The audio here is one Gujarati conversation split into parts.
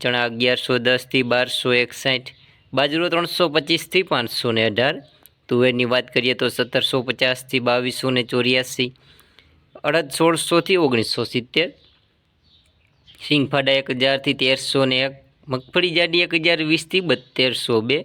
ચણા અગિયારસો દસથી બારસો એકસાઠ, બાજરો ત્રણસો પચીસથી પાંચસો ને અઢાર, તુવેરની વાત કરીએ તો સત્તરસો પચાસથી બાવીસો ને ચોર્યાસી, અડદ સોળસોથી ઓગણીસો સિત્તેર, સિંગફાડા એક હજારથી તેરસો ને એક, મગફળી જાડી એક હજાર વીસથી બત્તેરસો બે,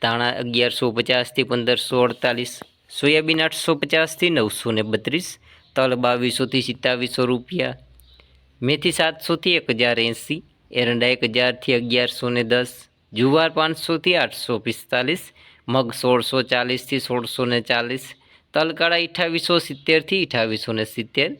ધાણા અગિયારસો પચાસથી પંદરસો અડતાલીસ, સોયાબીન આઠસો પચાસથી નવસો ને બત્રીસ, તલ બાવીસોથી સિત્તાવીસો રૂપિયા, મેથી સાતસોથી એક હજાર એંસી એરંડા એક હજારથી અગિયારસો ને દસ, જુવાર પાંચસોથી આઠસો પિસ્તાલીસ, મગ સોળસો ચાલીસથી સોળસો ને ચાલીસ, તલકાળા અઠાવીસો સિત્તેરથી અઠાવીસો ને સિત્તેર.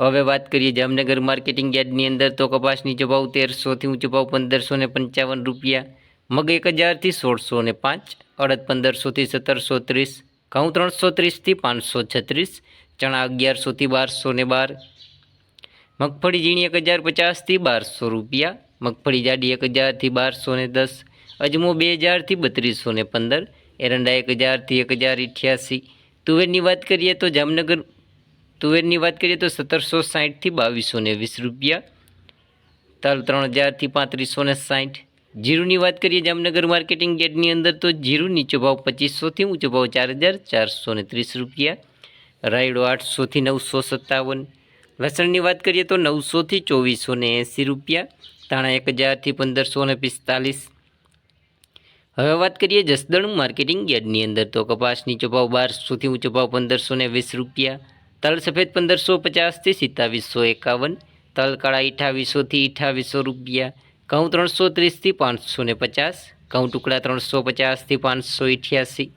હવે વાત કરીએ જામનગર માર્કેટિંગ યાર્ડની અંદર તો કપાસની ભાવ તેરસોથી ઊંચો ભાવ પંદરસો ને પંચાવન રૂપિયા, મગ એક હજારથી સોળસો ને પાંચ, અડદ પંદરસોથી સત્તરસો ત્રીસ, ઘઉં ત્રણસો ત્રીસથી પાંચસો છત્રીસ, ચણા અગિયારસોથી બારસો ને બાર મગફળી ઝીણી એક હજાર પચાસથી બારસો રૂપિયા. મગફળી જાડી એક હજારથી બારસો ને દસ. અજમો બે હજારથી બત્રીસો ને પંદર. એરંડા એક હજારથી એક હજાર અઠ્યાસી તુવેરની વાત કરીએ તો જામનગર, તુવેરની વાત કરીએ તો સત્તરસો સાઠથી બાવીસો ને વીસ રૂપિયા. તલ ત્રણ હજારથી પાંત્રીસો ને સાઠ જીરુની વાત કરીએ જામનગર માર્કેટિંગ ગેટની અંદર તો જીરુ નીચો ભાવ પચીસોથી ઊંચો ભાવ ચાર હજાર ચારસો ત્રીસ રૂપિયા. રાયડો આઠસોથી નવસો સત્તાવન. લસણની વાત કરીએ તો નવસોથી ચોવીસો ને એંસી રૂપિયા, ધાણા એક હજારથી પંદરસો ને પિસ્તાલીસ. હવે વાત કરીએ જસદણ માર્કેટિંગ યાર્ડની અંદર તો કપાસની ચોપાવ બારસોથી ઊંચો ભાવ પંદરસો ને વીસ રૂપિયા. તલ સફેદ પંદરસો પચાસથી સિત્તાવીસો એકાવન. તલ કાળા અઠાવીસોથી અઠાવીસો રૂપિયા. ઘઉં ત્રણસો ત્રીસથી પાંચસો ને પચાસ. ઘઉં ટુકડા ત્રણસો પચાસથી પાંચસો અઠ્યાસી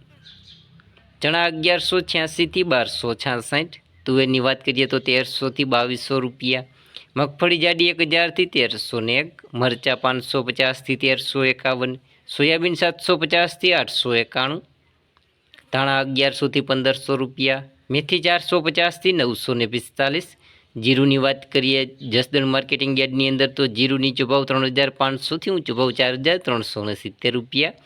ચણા અગિયારસો છ્યાસીથી બારસો છાસઠ. તુવેરની વાત કરીએ તો તેરસોથી બાવીસો રૂપિયા. મગફળી જાડી એક હજારથી તેરસો ને એક, મરચાં પાંચસો પચાસથી તેરસો એકાવન, સોયાબીન સાતસો પચાસથી આઠસો એકાણું, ધાણા અગિયારસોથી પંદરસો રૂપિયા, મેથી ચારસો પચાસથી નવસો ને પિસ્તાલીસ. જીરુની વાત કરીએ જસદણ માર્કેટિંગ યાર્ડની અંદર તો જીરુની નીચો ભાવ ત્રણ હજાર પાંચસોથી ઊંચો ભાવ ચાર હજાર ત્રણસો ને સિત્તેર રૂપિયા.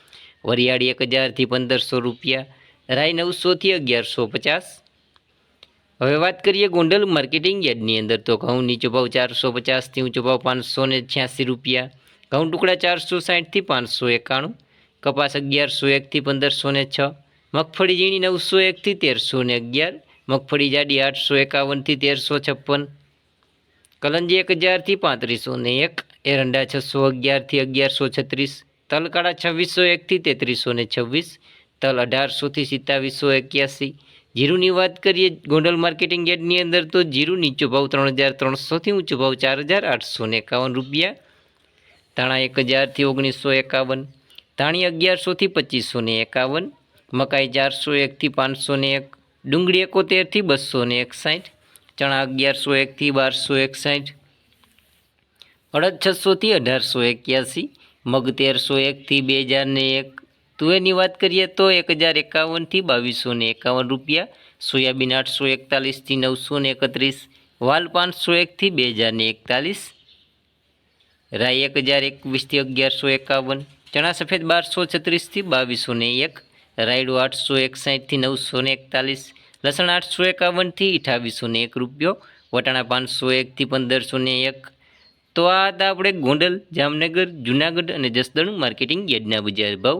વરિયાળી એક હજારથી પંદરસો રૂપિયા. રાઈ નવસોથી અગિયારસો પચાસ. હવે વાત કરીએ ગોંડલ માર્કેટિંગ યાર્ડની અંદર. તો ઘઉં નીચો ભાવ ચારસો પચાસથી ઊંચો ભાવ પાંચસો ને છ્યાસી રૂપિયા. ઘઉં ટુકડા ચારસો સાઠથી પાંચસો એકાણું. કપાસ અગિયારસો એકથી પંદરસો ને છ. મગફળી ઝીણી નવસો એકથી તેરસો ને અગિયાર. મગફળી જાડી આઠસો એકાવનથી તેરસો છપ્પન. કલંજી એક હજારથી પાંત્રીસો ને એક. એરંડા છસો અગિયારથી અગિયારસો છત્રીસ. તલકાળા છવ્વીસો એકથી તેત્રીસો ને છવ્વીસ. તલ અઢારસોથી સિત્તાવીસો એક્યાસી. જીરુની વાત કરીએ, ગોંડલ માર્કેટિંગ યાર્ડની અંદર તો જીરું નીચો ભાવ ત્રણ હજાર ત્રણસોથી ઊંચો ભાવ ચાર હજાર આઠસો એકાવન રૂપિયા. ધાણા એક હજારથી ઓગણીસો એકાવન. ધાણી અગિયારસોથી પચીસો એકાવન. મકાઈ ચારસો એકથી પાંચસો એક. ડુંગળી એકોતેરથી બસો ને એકસાઠ. ચણા અગિયારસો એકથી બારસો એકસાઠ. અડદ છસોથી અઢારસો એક્યાસી. મગ તેરસો એકથી બે હજાર એક. તુવેરની વાત કરીએ તો એક હજાર એકાવનથી બાવીસો ને એકાવન રૂપિયા, સોયાબીન આઠસો એકતાલીસથી નવસો ને એકત્રીસ, વાલ પાંચસો એકથી બે હજાર ને એકતાલીસ, રાઈ એક હજાર એકવીસથી અગિયારસો એકાવન, ચણા સફેદ બારસો છત્રીસથી બાવીસો ને એક, રાયડો આઠસો એકસાઠથી નવસો ને એકતાલીસ, લસણ આઠસો એકાવનથી અઠાવીસો ને એક રૂપિયો, વટાણા પાંચસો એકથી પંદરસો ને એક. તો આ હતા આપણે ગોંડલ, જામનગર, જુનાગઢ અને જસદણ માર્કેટિંગ યાર્ડના બજાર ભાવ.